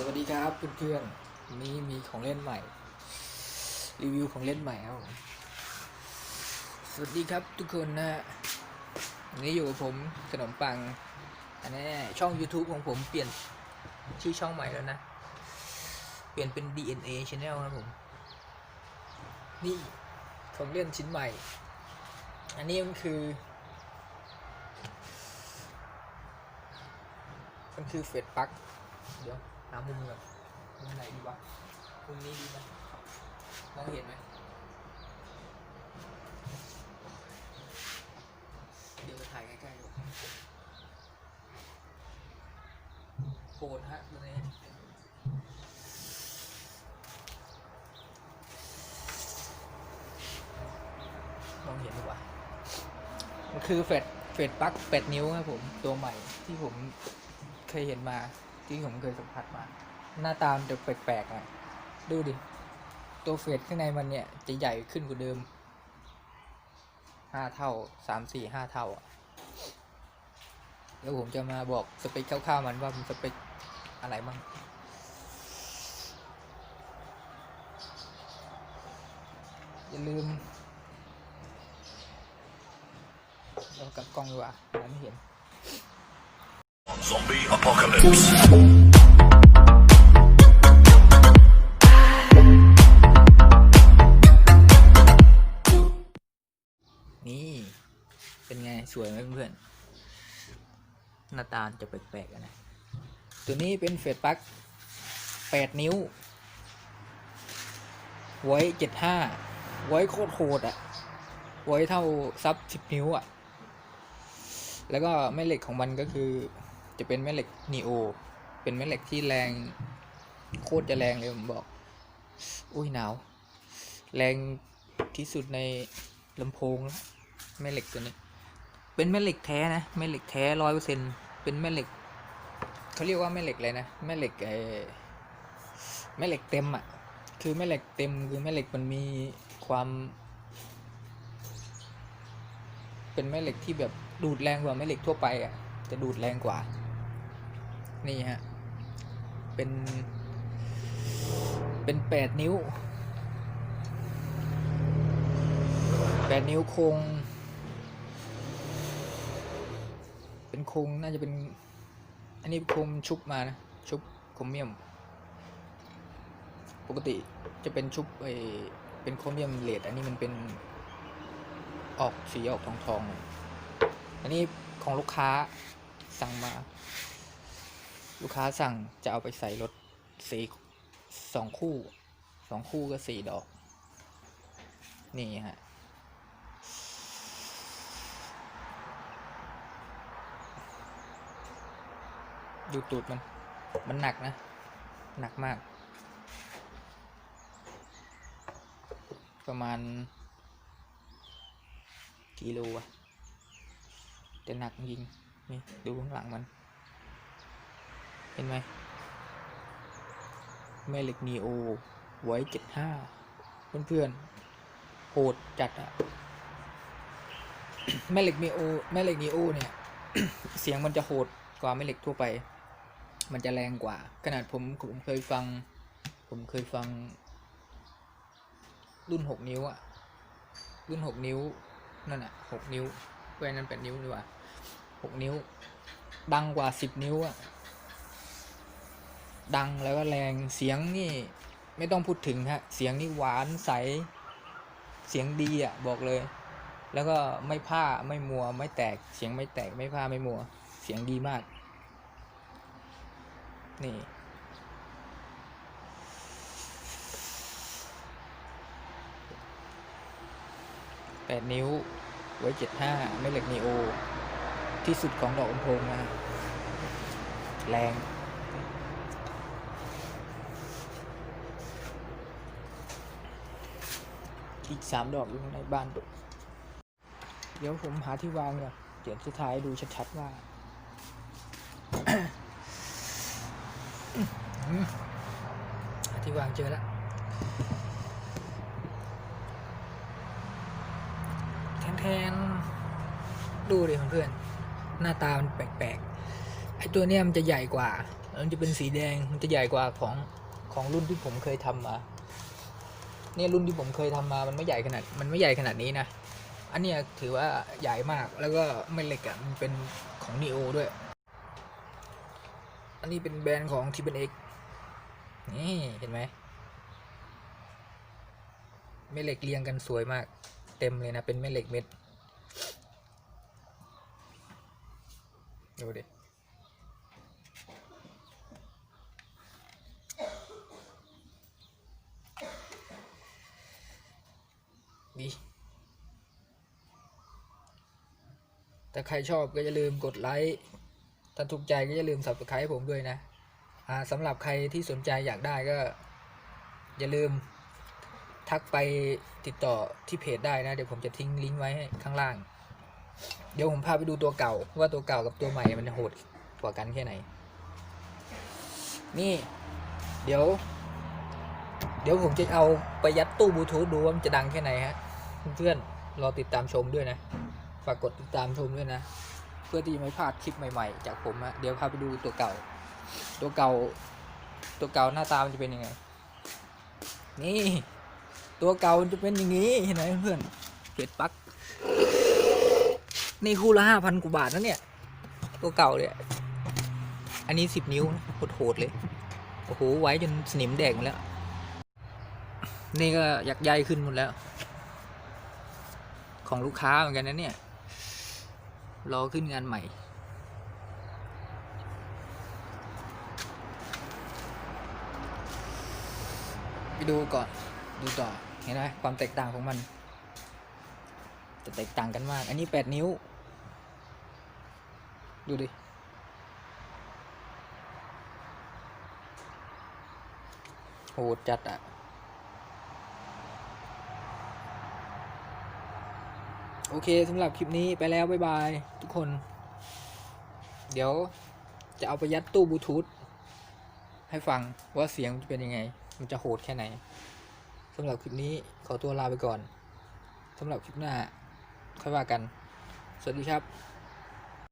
สวัสดีครับเพื่อนๆนนี้มีของเล่นใหม่ รีวิวของเล่นใหม่ครับผมสวัสดีครับทุกคนนะฮะวันนี้อยู่กับผมขนมปังอันนี้ช่อง YouTube ของผมเปลี่ยนชื่อช่องใหม่แล้วนะ เปลี่ยนเป็น DNA Channel ครับผม นี่ของเล่นชิ้นใหม่ อันนี้มันคือ มันคือเฟดปักเดี๋ยว หามุมก่อนมุมไหนดีวะมุมนี้ดีไหมมองเห็นไหมเดี๋ยวไปถ่ายใกล้ๆดูโหดฮะตัวนี้มองเห็นดีกว่ามันคือเฟดเฟดปลั๊กแปดนิ้วครับผม ตัวใหม่ที่ผมเคยเห็นมา ที่ผมเคยสัมผัสมา หน้าตามจะแปลกๆอะดูดิ ตัวเฟดข้างในมันเนี่ย จะใหญ่ขึ้นกว่าเดิมห้าเท่าสามสี่ห้าเท่าอะแล้วผมจะมาบอกสเปคคร่าวๆมันว่ามันสเปคอะไรบ้างอย่าลืมเรากลับกล้องดีกว่าไม่เห็น Zombie apocalypse. นี่ เป็นไง สวยไหมเพื่อนๆหน้าตาจะแปลกๆนะ ตัวนี้เป็นเฟดปลั๊ก8 นิ้ว ไว้75 ไว้โคตรโหดอะไว้เท่าซับ 10 นิ้วอะแล้วก็แม่เหล็กของมันก็คือ จะเป็นแม่เหล็กนีโอ เป็นแม่เหล็กที่แรงโคตรจะแรงเลยผมบอก อุ้ยหนาว แรงที่สุดในลำโพงแล้วแม่เหล็กตัวนี้ เป็นแม่เหล็กแท้นะแม่เหล็กแท้ร้อยเปอร์เซ็นเป็นแม่เหล็กเขาเรียกว่าแม่เหล็กอะไรนะแม่เหล็กไอแม่เหล็กเต็มอะ คือแม่เหล็กเต็มคือแม่เหล็กมันมีความ เป็นแม่เหล็กที่แบบดูดแรงกว่าแม่เหล็กทั่วไปอะ จะดูดแรงกว่า นี่ฮะ เป็น เป็นแปดนิ้วแปดนิ้วโครงเป็นโครงน่าจะเป็น อันนี้โครงชุบมานะ ชุบโครเมียม ปกติจะเป็นชุบไอเป็นโครเมียมเลดอันนี้มันเป็นออกสีออกทองทอง อันนี้ของลูกค้าสั่งมา ลูกค้าสั่งจะเอาไปใส่รถสีสองคู่สองคู่ก็สี่ดอก นี่ฮะดูตูดมัน มันหนักนะ หนักมาก ประมาณกิโลอะแต่หนักจริง นี่ ดูข้างหลังมัน ห็นไหมแม่เหล็กนีโอไว้เจ็ดห้าเพื่อนๆโหดจัดอะแม่เหล็กนีโอแม่เหล็กนีโอเนี่ย เสียงมันจะโหดกว่าแม่เหล็กทั่วไป มันจะแรงกว่า ขนาดผมผมเคยฟัง ผมเคยฟัง รุ่นหกนิ้วอะรุ่นหกนิ้วนั่นอะหกนิ้วแว่นนั้นแปดนิ้วดีกว่าหกนิ้ว ดังกว่าสิบนิ้วอะ ดังแล้วก็แรงเสียงนี่ไม่ต้องพูดถึงฮะเสียงนี่หวานใส เสียงดีอะบอกเลย แล้วก็ไม่ผ้าไม่มัวไม่แตกเสียงไม่แตกไม่ผ้าไม่มัว เสียงดีมาก นี่แปดนิ้วไว้เจ็ดห้าไม่เหล็กนีโอ ที่สุดของดอกลำโพงนะแรง อีกสามดอกอยู่ข้างในบ้านดุเดี๋ยวผมหาที่วางก่อนเดี๋ยวสุดท้ายดูชัดๆว่าที่วางเจอแล้วแทนๆดูดิเพื่อนๆหน้าตามันแปลกๆไอตัวเนี้ยมันจะใหญ่กว่า มันจะเป็นสีแดงมันจะใหญ่กว่าของของรุ่นที่ผมเคยทำมา เนี่ยรุ่นที่ผมเคยทำมามันไม่ใหญ่ขนาดมันไม่ใหญ่ขนาดนี้นะ อันเนี้ยถือว่าใหญ่มากแล้วก็ไม่เล็กอะ่ะมันเป็นของ n ีโอด้วย อันนี้เป็นแบรนด์ของ t ีเป็นเอ็กนี่เห็นไหมแม่เหล็กเรียงกันสวยมาก เต็มเลยนะเป็นแม่เหล็กเม็ดดูดิ ดี ถ้าใครชอบก็อย่าลืมกดไลค์ ถ้าถูกใจก็อย่าลืม subscribe ผมด้วยนะอ่าสำหรับใครที่สนใจอยากได้ก็ อย่าลืมทักไปติดต่อที่เพจได้นะ เดี๋ยวผมจะทิ้งลิงก์ไว้ให้ข้างล่าง เดี๋ยวผมพาไปดูตัวเก่า ว่าตัวเก่ากับตัวใหม่มันโหดกว่ากันแค่ไหน นี่ เดี๋ยว เดี๋ยวผมจะเอาไปยัดตู้บลูทูธดูว่ามันจะดังแค่ไหนฮะ เพื่อนๆรอติดตามชมด้วยนะ ฝากกดติดตามชมด้วยนะ เพื่อที่จะไม่พลาดคลิปใหม่ๆ จากผมอะเดี๋ยวพาไปดูตัวเก่า ตัวเก่า ตัวเก่าหน้าตามันจะเป็นยังไง นี่ ตัวเก่ามันจะเป็นอย่างนี้เห็นไหมเพื่อนเกตปลั๊กนี่คู่ละห้าพันกว่าบาทนะเนี่ย ตัวเก่าเนี่ยอันนี้สิบนิ้วโหดๆเลยโอ้โหไว้จนสนิมแดงหมดแล้ว นี่ก็อยากใยขึ้นหมดแล้ว ของลูกค้าเหมือนกันนะเนี่ย รอขึ้นงานใหม่ ไปดูก่อน ดูต่อ เห็นไหมความแตกต่างของมัน จะแตกต่างกันมาก อันนี้แปดนิ้ว ดูดิโหดจัดอะ โอเคสำหรับคลิปนี้ไปแล้ว บ๊ายบาย ทุกคน เดี๋ยวจะเอาไปยัดตู้บลูทูธให้ฟังว่าเสียงมันจะเป็นยังไง มันจะโหดแค่ไหนสำหรับคลิปนี้ขอตัวลาไปก่อนสำหรับคลิปหน้าค่อยว่ากัน สวัสดีครับ